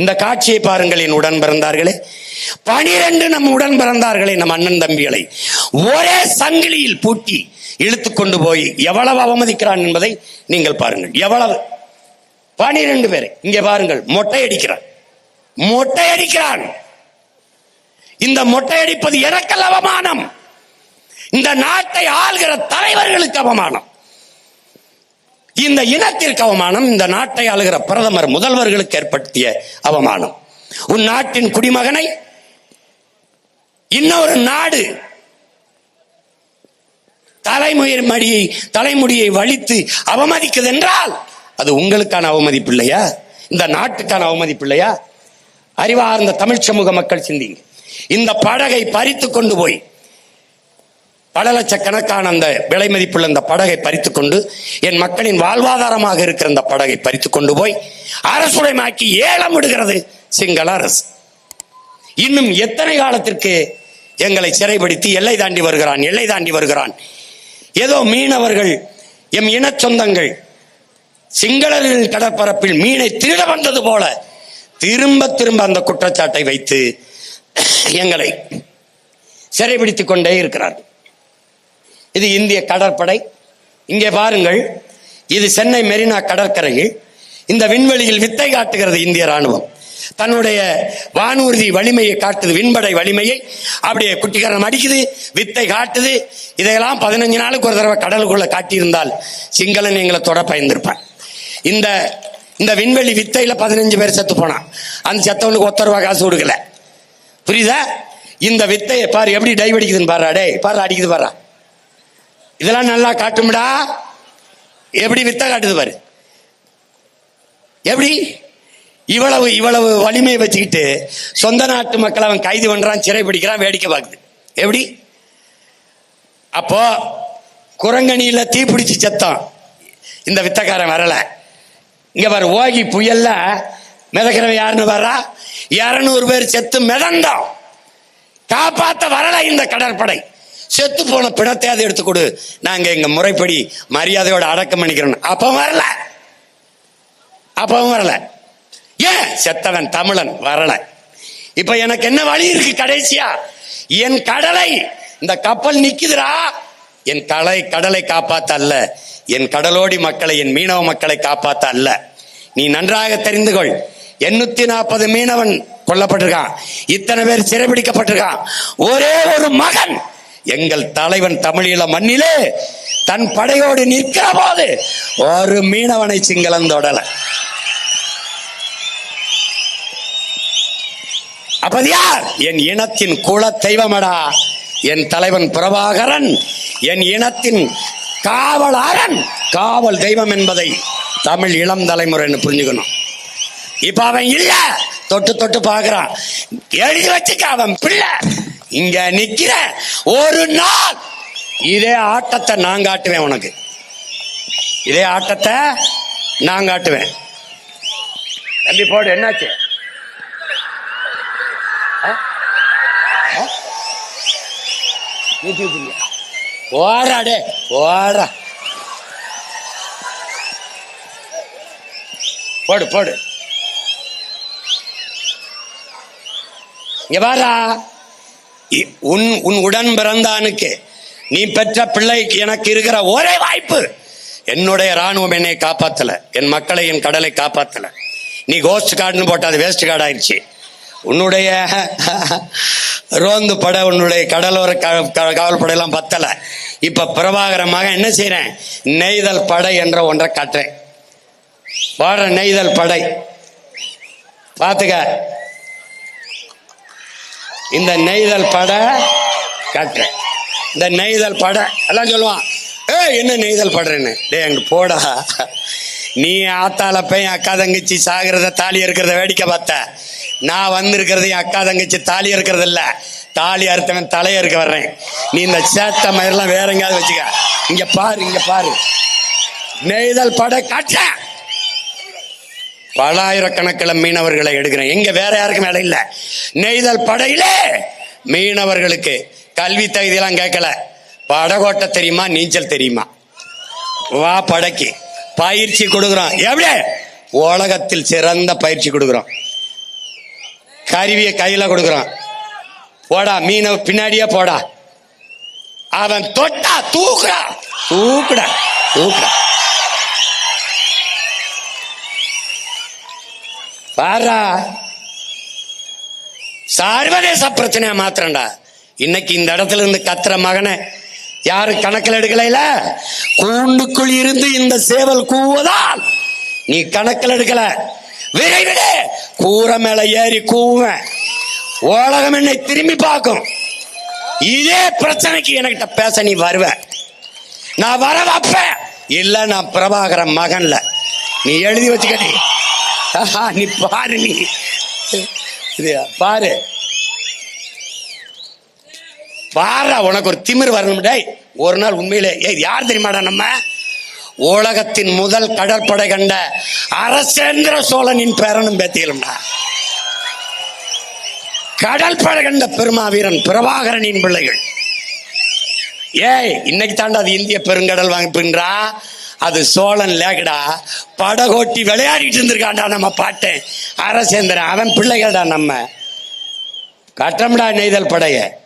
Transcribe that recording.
இந்த காட்சியை பாருங்கள் என் உடன் பிறந்தார்களே பனிரெண்டு நம் உடன் பிறந்தார்களே நம் அண்ணன் தம்பிகளை. ஒரே சங்கிலியில் பூட்டி இழுத்து கொண்டு போய் எவ்வளவு அவமதிக்கிறான் என்பதை நீங்கள் பாருங்கள். எவ்வளவு? பனிரெண்டு பேரை. இங்கே பாருங்கள் மொட்டை அடிக்கிறான் மொட்டை அடிக்கிறான் இந்த மொட்டை அடிப்பது எனக்கல் அவமானம். இந்த நாட்டை ஆள்கிற தலைவர்களுக்கு அவமானம். இந்த இனத்திற்கு அவமானம் இந்த நாட்டை ஆளுகிற பிரதமர் முதல்வர்களுக்கு ஏற்படுத்திய அவமானம். உன் நாட்டின் குடிமகனை இன்னொரு நாடு தலைமுயர்மடியை மடியை தலைமுடியை வலித்து அவமதிக்குது என்றால் அது உங்களுக்கான அவமதிப்பு இல்லையா? இந்த நாட்டுக்கான அவமதிப்பு இல்லையா? அறிவார்ந்த தமிழ் சமூக மக்கள் சிந்திங்க. இந்த படகை பறித்து கொண்டு போய் பல லட்சக்கணக்கான அந்த விலை மதிப்புள்ள அந்த படகை பறித்து கொண்டு என் மக்களின் வாழ்வாதாரமாக இருக்கிற அந்த படகை பறித்து கொண்டு போய் அரசுடைமாக்கி ஏலம் விடுகிறது சிங்கள அரசு. இன்னும் எத்தனை காலத்திற்கு எங்களை சிறைப்படுத்தி எல்லை தாண்டி வருகிறான் எல்லை தாண்டி வருகிறான்? ஏதோ மீனவர்கள் எம் இன சொந்தங்கள் சிங்களர்கள் கடற்பரப்பில் மீனை திருட வந்தது போல திரும்ப திரும்ப அந்த குற்றச்சாட்டை வைத்து எங்களை சிறைபிடித்துக் கொண்டே இருக்கிறார்கள். இது இந்திய கடற்படை. இங்கே பாருங்கள் இது சென்னை மெரினா கடற்கரையில். இந்த விண்வெளியில் வித்தை காட்டுகிறது இந்திய ராணுவம். தன்னுடைய வானூர்தி வலிமையை காட்டுது விண்படை வலிமையை. அப்படியே குட்டிக்காரன் அடிக்குது வித்தை காட்டுது. இதையெல்லாம் பதினஞ்சு நாளுக்கு ஒரு தடவை கடலுக்குள்ள காட்டியிருந்தால் சிங்களன் எங்களை தொட பயந்திருப்பான். இந்த இந்த விண்வெளி வித்தையில பதினஞ்சு பேர் செத்து போனான். அந்த செத்தவனுக்கு ஒத்த ரூபா காசு கொடுக்கல. புரியுதா? இந்த வித்தையை பாரு எப்படி டைவ் அடிக்குதுன்னு பாரு அடே பாரு அடிக்குது பாரு இதெல்லாம் நல்லா காட்டும்டா. எப்படி வித்த காட்டுது பாரு. எப்படி? இவ்வளவு இவ்வளவு வலிமையை வச்சுக்கிட்டு சொந்த நாட்டு மக்களை அவன் கைது பண்றான் சிறை பிடிக்கிறான் வேடிக்கை பார்க்குது. எப்படி? அப்போ குரங்கணியில தீ பிடிச்சு செத்தான். இந்த வித்தக்காரன் வரல. இங்க பாரு ஓகி புயல்ல மிதக்கிறவன் யாருன்னு வர்றா இரநூறு பேர் செத்து மிதந்தோம் காப்பாத்த வரல இந்த கடற்படை. செத்து போன பிணத்தையாவது எடுத்து கொடு. நாங்க எங்க முறைப்படி மரியாதையோட அடக்கம் பண்ணிக்கிறோம். அப்ப வரல. அப்பவும் வரல. ஏன்? செத்தவன் தமிழன் வரல. இப்ப எனக்கு என்ன வழி இருக்கு கடைசியா? என் கடலை இந்த கப்பல் நிக்குதுரா என் கலை கடலை காப்பாத்த அல்ல. என் கடலோடி மக்களை என் மீனவ மக்களை காப்பாத்த அல்ல. நீ நன்றாக தெரிந்து கொள். எண்ணூத்தி நாற்பது மீனவன் கொல்லப்பட்டிருக்கான். இத்தனை பேர் சிறைபிடிக்கப்பட்டிருக்கான். ஒரே ஒரு மகன் எங்கள் தலைவன் தமிழீழ மண்ணிலே தன் படையோடு நிற்கிற போது ஒரு மீனவனை சிங்களம் தொடல. அப்பது யார்? என் இனத்தின் குல தெய்வமடா. என் தலைவன் பிரபாகரன். என் இனத்தின் காவலாரன் காவல் தெய்வம் என்பதை தமிழ் இளம் தலைமுறைன்னு புரிஞ்சுக்கணும்? இப்ப அவன் இல்ல. தொட்டு தொட்டு பாக்குறான் எழுதி வச்சுக்க அவன் பிள்ளை. இங்க நிக்கிற ஒரு நாள் இதே ஆட்டத்தை நான் காட்டுவேன் உனக்கு. இதே ஆட்டத்தை நான் காட்டுவேன். தம்பி போடு என்னாச்சு? ஆ? ஆ? டே போடு. போடு இங்க பாரா உன் உன் உடன் பிறந்தானுக்கு நீ பெற்ற பிள்ளைக்கு எனக்கு இருக்கிற ஒரே வாய்ப்பு. என்னுடைய ராணுவம் என்னை காப்பாத்தல. என் மக்களை என் கடலை காப்பாத்தல. நீ கோஸ்ட் கார்டுன்னு போட்ட அது வேஸ்ட் கார்டு ஆயிடுச்சு. உன்னுடைய ரோந்து படை உன்னுடைய கடலோர க- க- காவல் படையெல்லாம் பத்தல. இப்ப பிரபாகரமாக என்ன செய்யறேன்? நெய்தல் படை என்ற ஒன்றை காட்டுறேன். வாடுற நெய்தல் படை. பாத்துக்க இந்த நெய்தல் படை காட்டுறேன். இந்த நெய்தல் படை எல்லாம் சொல்லுவான். ஏய் என்ன நெய்தல் படுறேன்னு? டேய் அங்கே போடா. நீ ஆத்தால போய் அக்கா தங்கச்சி சாகிறத தாலி இருக்கிறத வேடிக்கை பார்த்த. நான் வந்திருக்கிறது என் அக்கா தங்கச்சி தாலி இருக்கிறது இல்லை. தாலி அறுத்தவன் தலையை இருக்க வர்றேன். நீ இந்த சேத்த மயிரெல்லாம் வேற எங்கேயாவது வச்சுக்க. இங்கே பாரு இங்கே பாரு. நெய்தல் படை காட்டேன் பலாயிரக்கணக்கில் மீனவர்களை எடுக்கிறேன். எங்க வேற யாருக்கும் வேலை இல்ல. நெய்தல் படையிலே மீனவர்களுக்கு கல்வி தகுதியெல்லாம் கேட்கல. படகோட்ட தெரியுமா நீச்சல் தெரியுமா? வா படைக்கு. பயிற்சி கொடுக்குறோம். எப்படி? உலகத்தில் சிறந்த பயிற்சி கொடுக்குறோம். கருவியை கையில கொடுக்குறான் போடா மீனை பின்னாடியே போடா. அவன் தொட்டா தூக்குடா தூக்குடா தூக்குடா. பாரா. சர்வதேச பிரச்சனையா மாத்திரண்டா இன்னைக்கு இந்த இடத்துல இருந்து கத்துற மகனை யாரு கணக்கில் எடுக்கல கூண்டுக்குள் இருந்து இந்த சேவல் கூவதால் நீ கணக்கில் எடுக்கல. விரைவிட கூரை மேல ஏறி கூவேன் உலகம் என்னை திரும்பி பார்க்கும். இதே பிரச்சனைக்கு என்கிட்ட பேச நீ வருவ. நான் வர வைப்பேன். இல்ல நான் பிரபாகரன் மகன்ல. நீ எழுதி வச்சுக்கடி நீ பாரு நீ. பாரு. பாரா உனக்கு ஒரு திமிர் வரணும். டேய் ஒரு நாள் உண்மையிலே ஏய் யார் தெரியுமாடா நம்ம? உலகத்தின் முதல் கடற்படை கண்ட அரசேந்திர சோழனின் பேரனும் பேத்தியலும்டா கடற்படை கண்ட பெருமாவீரன் பிரபாகரனின் பிள்ளைகள். ஏய் இன்னைக்கு தாண்டா அது இந்திய பெருங்கடல் வாங்கிப்புன்றா? அது சோழன் லேகடா படகோட்டி விளையாடிட்டு இருந்திருக்கான்டா நம்ம பாட்டேன் அரசேந்திரன் அவன் பிள்ளைகள்டா நம்ம. கட்டம்டா நெய்தல் படைய.